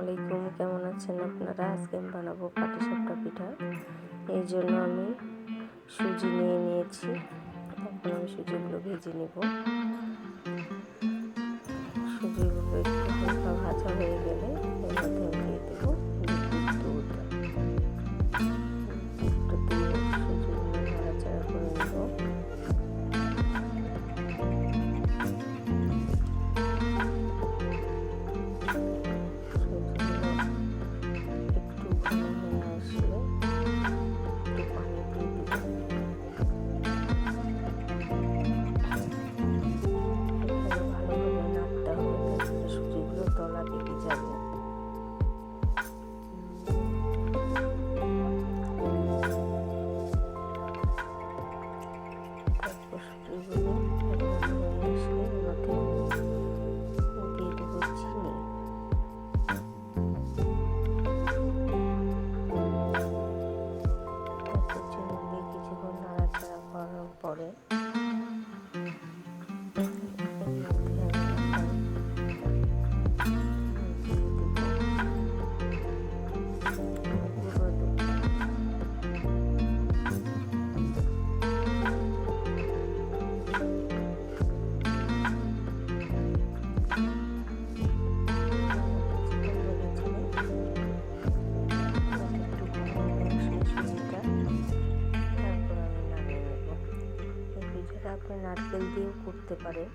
আলাইকুম, কেমন আছেন আপনারা? আজকে আমি বানাবো পাটিসাপটা পিঠা। এই জন্য আমি সুজি নিয়ে নিয়েছি। এখন আমি সুজিগুলো ভেজে নেব। সুজিগুলো একটু ভাজা হয়ে গেলে 네. আপনি নারকেল দিয়েও করতে পারেন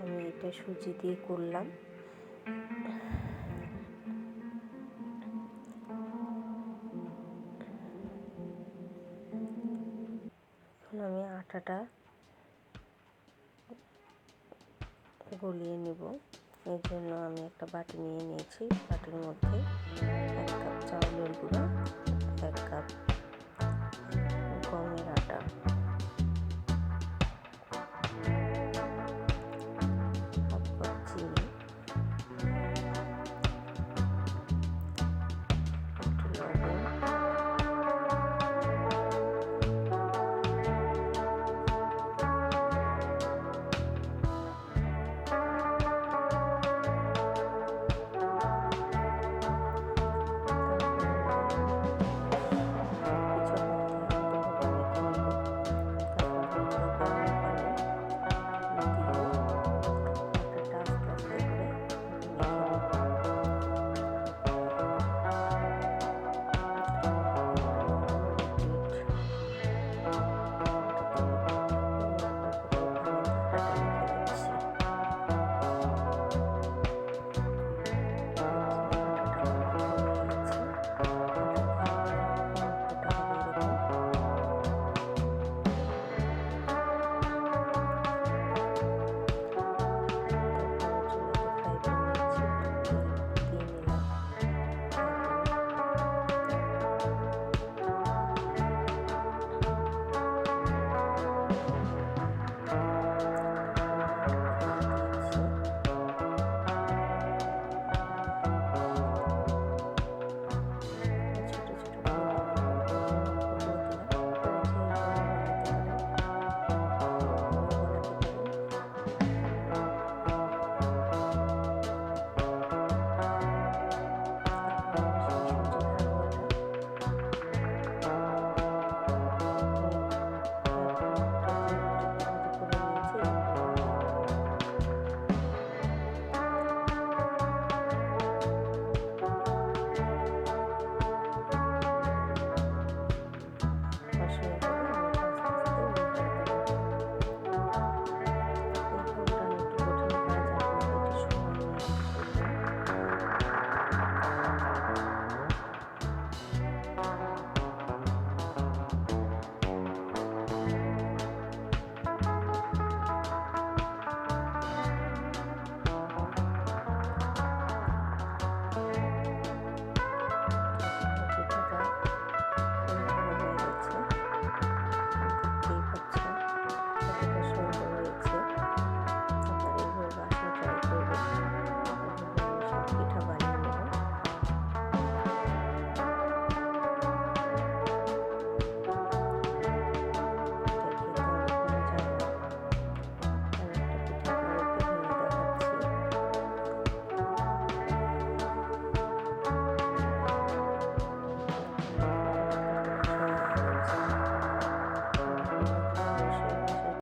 আমি এটা সুজি দিয়ে করলাম। এখন আমি আটাটা গলিয়ে নেব। এর জন্য আমি একটা বাটি নিয়ে নিয়েছি। বাটির মধ্যে এক কাপ চাউলের গুঁড়ো।